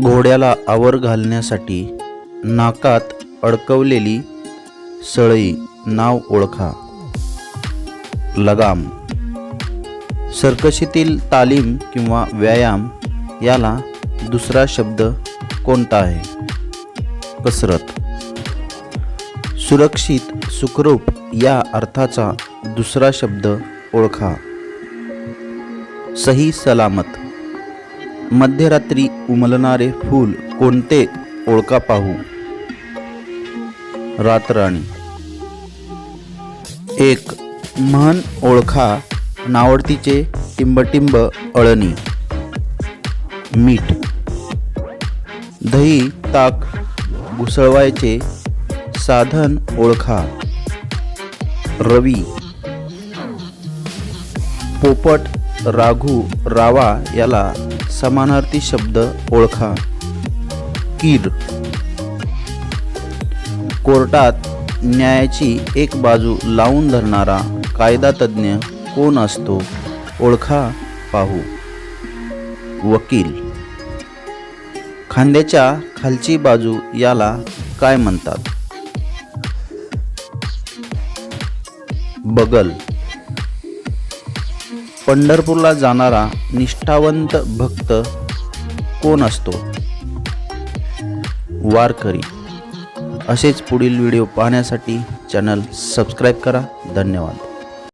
घोड्याला आवर घालण्यासाठी नाकात अडकवलेली सळई नाव ओळखा. लगाम. सर्कशीतील तालीम किंवा व्यायाम याला दुसरा शब्द कोणता आहे? कसरत. सुरक्षित सुखरूप या अर्थाचा दुसरा शब्द ओळखा. सही सलामत. मध्यरात्री उमलणारे फूल कोणते ओळखा पाहू. रातराणी. एक म्हण ओळखा नावडतीचे टिंबटिंब अळणी. मीठ. दही ताक घुसळवायचे साधन ओळखा. रवी. पोपट राघू रावा याला समानार्थी शब्द ओळखा. कीर. कोर्टात न्यायाची एक बाजू लावून धरणारा कायदा तज्ज्ञ कोण असतो ओळखा पाहू. वकील. खांद्याच्या खालची बाजू याला काय म्हणतात? बगल. पंढरपूरला जाणारा निष्ठावंत भक्त कोण असतो? वारकरी. असेच पुढील व्हिडिओ पाहण्यासाठी चॅनल सबस्क्राईब करा. धन्यवाद.